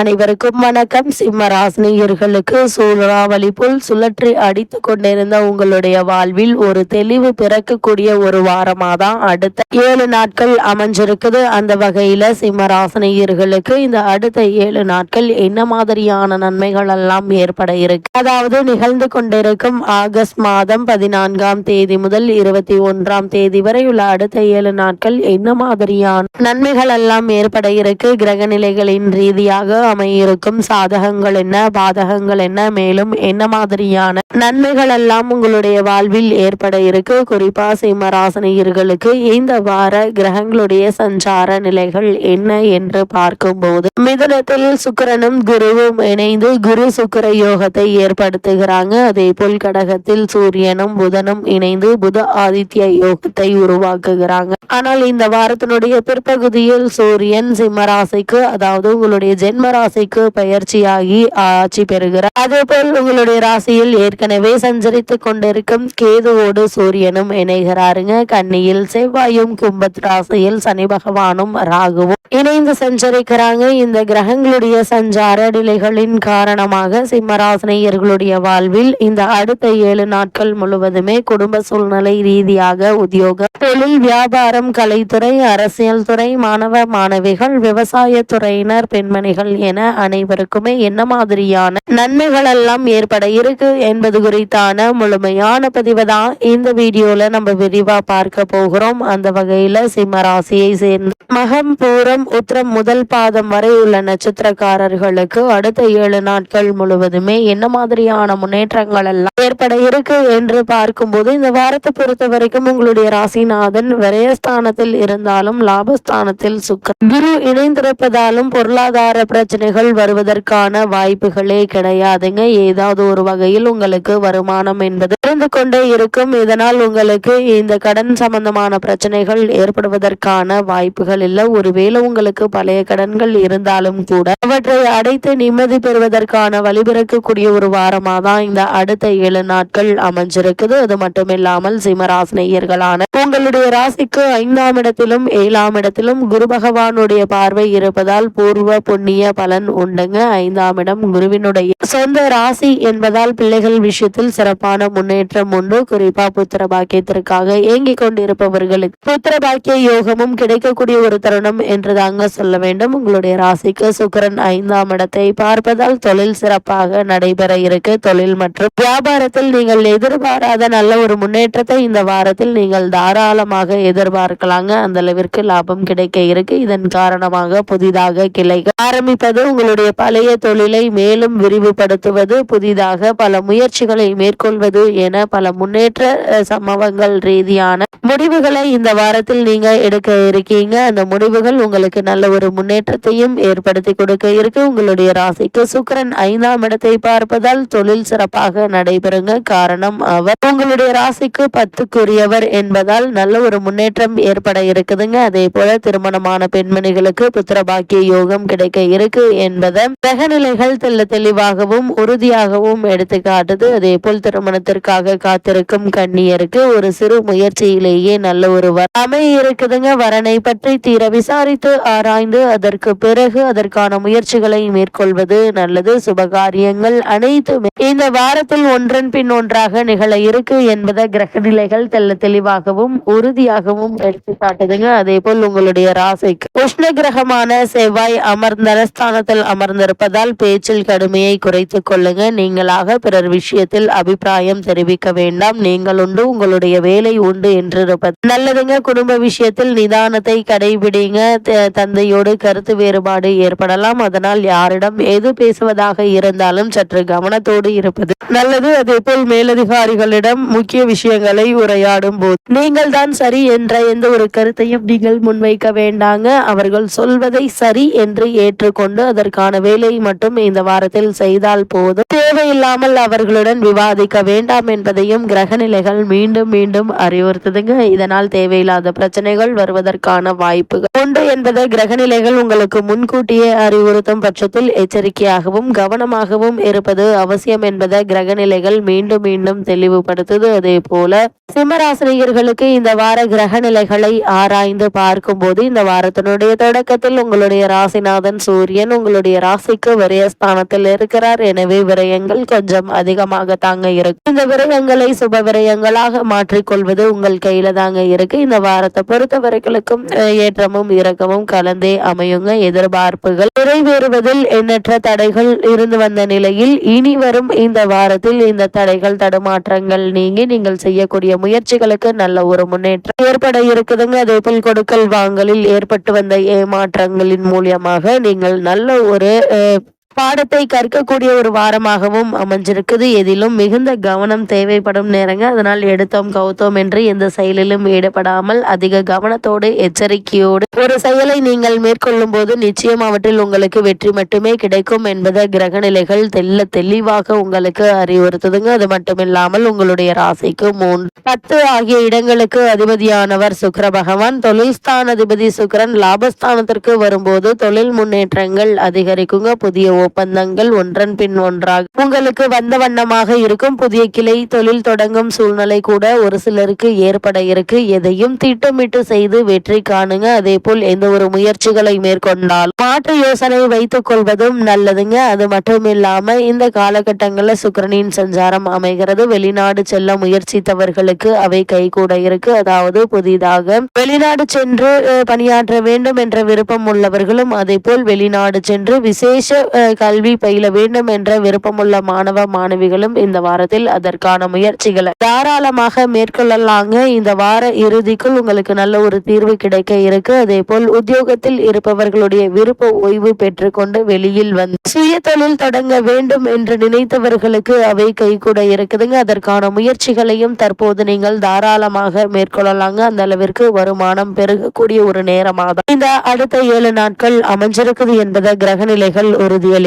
அனைவருக்கும் வணக்கம். சிம்ம ராசினியர்களுக்கு சூறாவளி போல் சுழற்றி அடித்து கொண்டிருந்த உங்களுடைய வாழ்வில் ஒரு தெளிவு பிறக்கக்கூடிய ஒரு வாரமா தான் அடுத்த ஏழு நாட்கள் அமைஞ்சிருக்குது. அந்த வகையில சிம்ம ராசினியர்களுக்கு இந்த அடுத்த ஏழு நாட்கள் என்ன மாதிரியான நன்மைகள் எல்லாம் ஏற்பட இருக்கு? அதாவது நிகழ்ந்து கொண்டிருக்கும் ஆகஸ்ட் மாதம் பதினான்காம் தேதி முதல் இருபத்தி ஒன்றாம் தேதி வரை உள்ள அடுத்த ஏழு நாட்கள் என்ன மாதிரியான நன்மைகள் எல்லாம் ஏற்பட இருக்கு? கிரக நிலைகளின் ரீதியாக அமையிருக்கும். சாதகங்கள் என்ன பாதகங்கள் என்ன மேலும் என்ன மாதிரியான நன்மைகள் எல்லாம் உங்களுடைய வாழ்வில் ஏற்பட இருக்கு. குறிப்பா சிம்மராசனியர்களுக்கு இந்த வார கிரகங்களுடைய சஞ்சார நிலைகள் என்ன என்று பார்க்கும்போது மிதனத்தில் சுக்கரனும் குருவும் இணைந்து குரு சுக்கர யோகத்தை ஏற்படுத்துகிறாங்க. அதே போல் கடகத்தில் சூரியனும் புதனும் இணைந்து புத ஆதித்ய யோகத்தை உருவாக்குகிறாங்க. ஆனால் இந்த வாரத்தினுடைய பிற்பகுதியில் சூரியன் சிம்மராசிக்கு அதாவது உங்களுடைய ஜென்மரா ராசிக்கு பயிற்சியாகி ஆட்சி பெறுகிறார். அதேபோல் உங்களுடைய ராசியில் ஏற்கனவே சஞ்சரித்து கொண்டிருக்கும் கேதுவோடு சூரியனும் இணைகிறாருங்க. கன்னியில் செவ்வாயும் கும்பத் ராசியில் சனி பகவானும் ராகுவும் இணைந்து சஞ்சரிக்கிறாங்க. இந்த கிரகங்களுடைய சஞ்சார நிலைகளின் காரணமாக சிம்மராசனையர்களுடைய வாழ்வில் இந்த அடுத்த ஏழு நாட்கள் முழுவதுமே குடும்ப சூழ்நிலை ரீதியாக உத்தியோகம் தொழில் வியாபாரம் கலைத்துறை அரசியல் துறை மாணவ மாணவிகள் விவசாய துறையினர் பெண்மணிகள் என அனைவருக்குமே என்ன மாதிரியான நன்மைகள் எல்லாம் ஏற்பட இருக்கு என்பது குறித்தான முழுமையான பதிவு தான் இந்த வீடியோல நம்ம விரிவா பார்க்க போகிறோம். அந்த வகையில சிம்ம ராசியை சேர்ந்து மகம் பூரம் உத்திரம் முதல் பாதம் வரை உள்ள நட்சத்திரக்காரர்களுக்கு அடுத்த ஏழு நாட்கள் முழுவதுமே என்ன மாதிரியான முன்னேற்றங்கள் எல்லாம் ஏற்பட இருக்கு என்று பார்க்கும்போது இந்த வாரத்தை பொறுத்த வரைக்கும் உங்களுடைய ராசிநாதன் விரயஸ்தானத்தில் இருந்தாலும் லாபஸ்தானத்தில் சுக்கரன் குரு இணைந்திருப்பதாலும் பொருளாதார பிரச்சனை பிரச்சனைகள் வருவதற்கான வாய்ப்புகளே கிடையாதுங்க. ஏதாவது ஒரு வகையில் உங்களுக்கு வருமானம் என்பது இருந்து கொண்டே இருக்கும். இதனால் உங்களுக்கு இந்த கடன் சம்பந்தமான பிரச்சனைகள் ஏற்படுவதற்கான வாய்ப்புகள் இல்லை. ஒருவேளை உங்களுக்கு பழைய கடன்கள் இருந்தாலும் கூட அவற்றை அடைத்து நிம்மதி பெறுவதற்கான வழிபிறக்கக்கூடிய ஒரு வாரமாக தான் இந்த அடுத்த ஏழு நாட்கள் அமைஞ்சிருக்குது. அது மட்டும் இல்லாமல் சிம்மராசினியர்களான உங்களுடைய ராசிக்கு ஐந்தாம் இடத்திலும் ஏழாம் இடத்திலும் குரு பகவானுடைய பார்வை இருப்பதால் பூர்வ புண்ணிய பலன் உண்டுங்க. ஐந்தாம் இடம் குருவினுடைய சொந்த ராசி என்பதால் பிள்ளைகள் விஷயத்தில் சிறப்பான முன்னேற்றம் உண்டு. குறிப்பா புத்திர பாக்கியத்திற்காக ஏங்கிக் கொண்டிருப்பவர்களுக்கு புத்திர பாக்கிய யோகமும் கிடைக்கக்கூடிய ஒரு தருணம் என்று தாங்க சொல்ல வேண்டும். உங்களுடைய ராசிக்கு சுக்கரன் ஐந்தாம் இடத்தை பார்ப்பதால் தொழில் சிறப்பாக நடைபெற இருக்கு. தொழில் மற்றும் வியாபாரத்தில் நீங்கள் எதிர்பாராத நல்ல ஒரு முன்னேற்றத்தை இந்த வாரத்தில் நீங்கள் தாராளமாக எதிர்பார்க்கலாங்க. அந்த அளவிற்கு லாபம் கிடைக்க இருக்கு. இதன் காரணமாக புதிதாக கிளைகள் ஆரம்பிப்ப ஆரம்பிப்பது உங்களுடைய பழைய தொழிலை மேலும் விரிவுபடுத்துவது புதிதாக பல முயற்சிகளை மேற்கொள்வது என பல முன்னேற்ற சம்பவங்கள் ரீதியான முடிவுகளை இந்த வாரத்தில் நீங்க எடுக்க இருக்கீங்க. அந்த முடிவுகள் உங்களுக்கு நல்ல ஒரு முன்னேற்றத்தையும் ஏற்படுத்தி கொடுக்க இருக்கு. உங்களுடைய ராசிக்கு சுக்கிரன் ஐந்தாம் இடத்தை பார்ப்பதால் தொழில் சிறப்பாக நடைபெறுங்க. காரணம் அவர் உங்களுடைய ராசிக்கு பத்துக்குரியவர் என்பதால் நல்ல ஒரு முன்னேற்றம் ஏற்பட இருக்குதுங்க. அதே போல திருமணமான பெண்மணிகளுக்கு புத்திர பாக்கிய யோகம் கிடைக்க இருக்கு. இருக்கு என்பதை கிரகநிலைகள் தெல்ல தெளிவாகவும் உறுதியாகவும் எடுத்து காட்டுது. அதே போல் திருமணத்திற்காக காத்திருக்கும் கண்ணியருக்கு ஒரு சிறு முயற்சியிலேயே நல்ல ஒரு வர இருக்குதுங்க. வரனை பற்றி தீர விசாரித்து ஆராய்ந்து அதற்கு பிறகு அதற்கான முயற்சிகளை மேற்கொள்வது நல்லது. சுபகாரியங்கள் அனைத்துமே இந்த வாரத்தில் ஒன்றன் பின் ஒன்றாக நிகழ இருக்கு என்பதை கிரகநிலைகள் தெல்ல தெளிவாகவும் உறுதியாகவும் எடுத்து காட்டுதுங்க. அதே போல் உங்களுடைய ராசிக்கு உஷ்ண கிரகமான செவ்வாய் அமர்ந்த ஸ்தானத்தில் அமர்ந்திருப்பதால் பேச்சில் கடுமையை குறைத்துக் கொள்ளுங்க. நீங்களாக பிறர் விஷயத்தில் அபிப்பிராயம் தெரிவிக்க வேண்டாம். நீங்கள் உண்டு உங்களுடைய வேலை உண்டு என்று நல்லதுங்க குடும்ப விஷயத்தில் நிதானத்தை கடைபிடிங்க. தந்தையோடு கருத்து வேறுபாடு ஏற்படலாம். அதனால் யாரிடம் எது பேசுவதாக இருந்தாலும் சற்று கவனத்தோடு இருப்பது நல்லது. அதே போல் மேலதிகாரிகளிடம் முக்கிய விஷயங்களை உரையாடும் போது நீங்கள் தான் சரி என்ற எந்த ஒரு கருத்தையும் நீங்கள் முன்வைக்க வேண்டாங்க. அவர்கள் சொல்வதை சரி என்று ஏற்றுக்கொண்டு அதற்கான வேலையை மட்டும் இந்த வாரத்தில் செய்தால் போதும். தேவையில்லாமல் அவர்களுடன் விவாதிக்க வேண்டாம் என்பதையும் கிரகநிலைகள் மீண்டும் மீண்டும் அறிவுறுத்துதுங்க. இதனால் தேவையில்லாத பிரச்சனைகள் வருவதற்கான வாய்ப்புகள் உண்டு என்பதை கிரகநிலைகள் உங்களுக்கு முன்கூட்டியே அறிவுறுத்தும் பட்சத்தில் எச்சரிக்கையாகவும் கவனமாகவும் இருப்பது அவசியம் என்பதை கிரகநிலைகள் மீண்டும் மீண்டும் தெளிவுபடுத்துது. அதே போல சிம்மராசினியர்களுக்கு இந்த வார கிரக நிலைகளை ஆராய்ந்து பார்க்கும்போது இந்த வாரத்தினுடைய தொடக்கத்தில் உங்களுடைய ராசிநாதன் சூரியன் உங்களுடைய ராசிக்கு விரயஸ்தானத்தில் இருக்கிறார். எனவே விரயங்கள் கொஞ்சம் அதிகமாக தாங்க இருக்கு. இந்த விரயங்களை சுப விரயங்களாக மாற்றிக்கொள்வது உங்கள் கையில தாங்க இருக்கு. இந்த வாரத்தை பொறுத்தவரைகளுக்கும் ஏற்றமும் இறக்கமும் கலந்தே அமையுங்க. எதிர்பார்ப்புகள் நிறைவேறுவதில் எண்ணற்ற தடைகள் இருந்து வந்த நிலையில் இனி வரும் இந்த வாரத்தில் இந்த தடைகள் தடுமாற்றங்கள் நீங்கி நீங்கள் செய்யக்கூடிய முயற்சிகளுக்கு நல்ல ஒரு முன்னேற்றம் ஏற்பட இருக்குதுங்க. அதே போல் கொடுக்கல் வாங்கலில் ஏற்பட்டு வந்த ஏமாற்றங்களின் மூலியமாக நீங்கள் நல்ல ஒரு பாடத்தை கற்கக்கூடிய ஒரு வாரமாகவும் அமைஞ்சிருக்குது. எதிலும் மிகுந்த கவனம் தேவைப்படும் நேரங்க. அதனால் எடுத்தோம் கவுத்தோம் என்று எந்த செயலிலும் ஈடுபடாமல் அதிக கவனத்தோடு எச்சரிக்கையோடு ஒரு செயலை நீங்கள் மேற்கொள்ளும் போது நிச்சயம் அவற்றில் உங்களுக்கு வெற்றி மட்டுமே கிடைக்கும் என்பதை கிரகநிலைகள் தெல்ல தெளிவாக உங்களுக்கு அறிவுறுத்துதுங்க. அது மட்டுமில்லாமல் உங்களுடைய ராசிக்கு மூன்று பத்து ஆகிய இடங்களுக்கு அதிபதியானவர் சுக்கர பகவான். தொழில் அதிபதி சுக்கிரன் லாபஸ்தானத்திற்கு வரும்போது தொழில் முன்னேற்றங்கள் அதிகரிக்குங்க. புதிய ஒப்பந்தங்கள் ஒன்றன் பின் ஒன்றாக. உங்களுக்கு வந்த வண்ணமாக இருக்கும் புதிய கிளை தொழில் தொடங்கும் சூழ்நிலை கூட ஒரு சிலருக்கு ஏற்பட இருக்கு. எதையும் திட்டமிட்டு செய்து வெற்றி காணுங்க. அதே போல் எந்த ஒரு முயற்சிகளை மேற்கொண்டால் மாற்று யோசனை வைத்துக் கொள்வதும் நல்லதுங்க. அது மட்டும் இல்லாம இந்த காலகட்டங்களில் சுக்கரனின் சஞ்சாரம் அமைகிறது. வெளிநாடு செல்ல முயற்சித்தவர்களுக்கு அவை கைகூட இருக்கு. அதாவது புதிதாக வெளிநாடு சென்று பணியாற்ற வேண்டும் என்ற விருப்பம் உள்ளவர்களும் அதே போல் வெளிநாடு சென்று விசேஷ கல்வி பயில வேண்டும் என்ற விருப்பமுள்ள மாணவ மாணவிகளும் இந்த வாரத்தில் அதற்கான முயற்சிகளை தாராளமாக மேற்கொள்ளலாங்க. இந்த வார இறுதிக்குள் உங்களுக்கு நல்ல ஒரு தீர்வு கிடைக்க இருக்கு. அதே போல் உத்தியோகத்தில் இருப்பவர்களுடைய விருப்ப ஓய்வு பெற்றுக்கொண்டு வெளியில் வந்து சுய தொழில் தொடங்க வேண்டும் என்று நினைத்தவர்களுக்கு அவை கைகூட இருக்குதுங்க. அதற்கான முயற்சிகளையும் தற்போது நீங்கள் தாராளமாக மேற்கொள்ளலாங்க. அந்த அளவிற்கு வருமானம் பெருகக்கூடிய ஒரு நேரமாக இந்த அடுத்த ஏழு நாட்கள் அமைஞ்சிருக்குது என்பதை கிரகநிலைகள்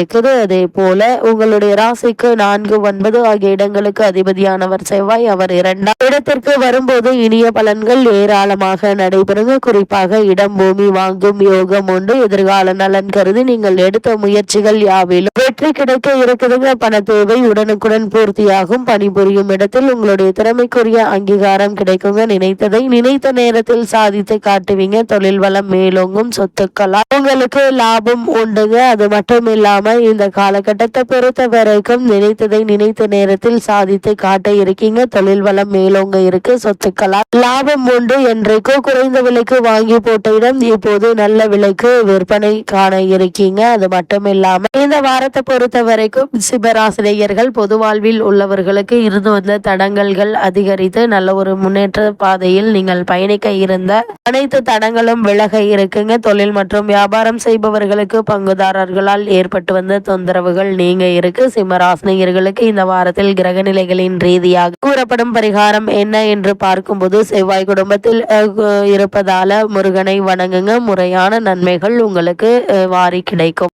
உறுதியளிக்குது அதே போல உங்களுடைய ராசிக்கு நான்கு ஒன்பது ஆகிய இடங்களுக்கு அதிபதியானவர் செவ்வாய் அவர் இரண்டாம் இடத்திற்கு வரும்போது இனிய பலன்கள் ஏராளமாக நடைபெறுங்க. குறிப்பாக இடம் பூமி வாங்கும் யோகம் உண்டு எதிர்கால நலன் கருதி நீங்கள் எடுத்த முயற்சிகள் யாவிலும் வெற்றி கிடைக்க இருக்குதுங்க. பண தேவை உடனுக்குடன் பூர்த்தியாகும். பணிபுரியும் இடத்தில் உங்களுடைய திறமைக்குரிய அங்கீகாரம் கிடைக்குங்க. நினைத்ததை நினைத்த நேரத்தில் சாதித்து காட்டுவீங்க. தொழில் வளம் மேலோங்கும் சொத்துக்களா உங்களுக்கு லாபம் உண்டுங்க. அது மட்டும் இல்லாம இந்த காலகட்டத்தை பொறுத்த வரைக்கும் நினைத்ததை நினைத்த நேரத்தில் சாதித்து காட்ட இருக்கீங்க. தொழில் வளம் மேலோங்க இருக்கு. சொத்துக்களா லாபம் உண்டு. என்றைக்கோ குறைந்த விலைக்கு வாங்கி போட்ட இடம் இப்போது நல்ல விலைக்கு விற்பனை காண இருக்கீங்க. அது மட்டும் இல்லாம இந்த வாரத்தை பொறுத்த வரைக்கும் சிவராசிரியர்கள் பொது வாழ்வில் உள்ளவர்களுக்கு இருந்து வந்த தடங்கல்கள் அதிகரித்து நல்ல ஒரு முன்னேற்ற பாதையில் நீங்கள் பயணிக்க இருந்த அனைத்து தடங்களும் விலக இருக்குங்க. தொழில் மற்றும் வியாபாரம் செய்பவர்களுக்கு பங்குதாரர்களால் ஏற்பட்டு வந்த தொந்தரவுகள் நீங்க இருக்கு. சிம்மராசினியர்களுக்கு இந்த வாரத்தில் கிரகநிலைகளின் ரீதியாக கூறப்படும் பரிகாரம் என்ன என்று பார்க்கும்போது செவ்வாய் குடும்பத்தில் அஹ், இருப்பதால முருகனை வணங்குங்க. முறையான நன்மைகள் உங்களுக்கு வாரி கிடைக்கும்.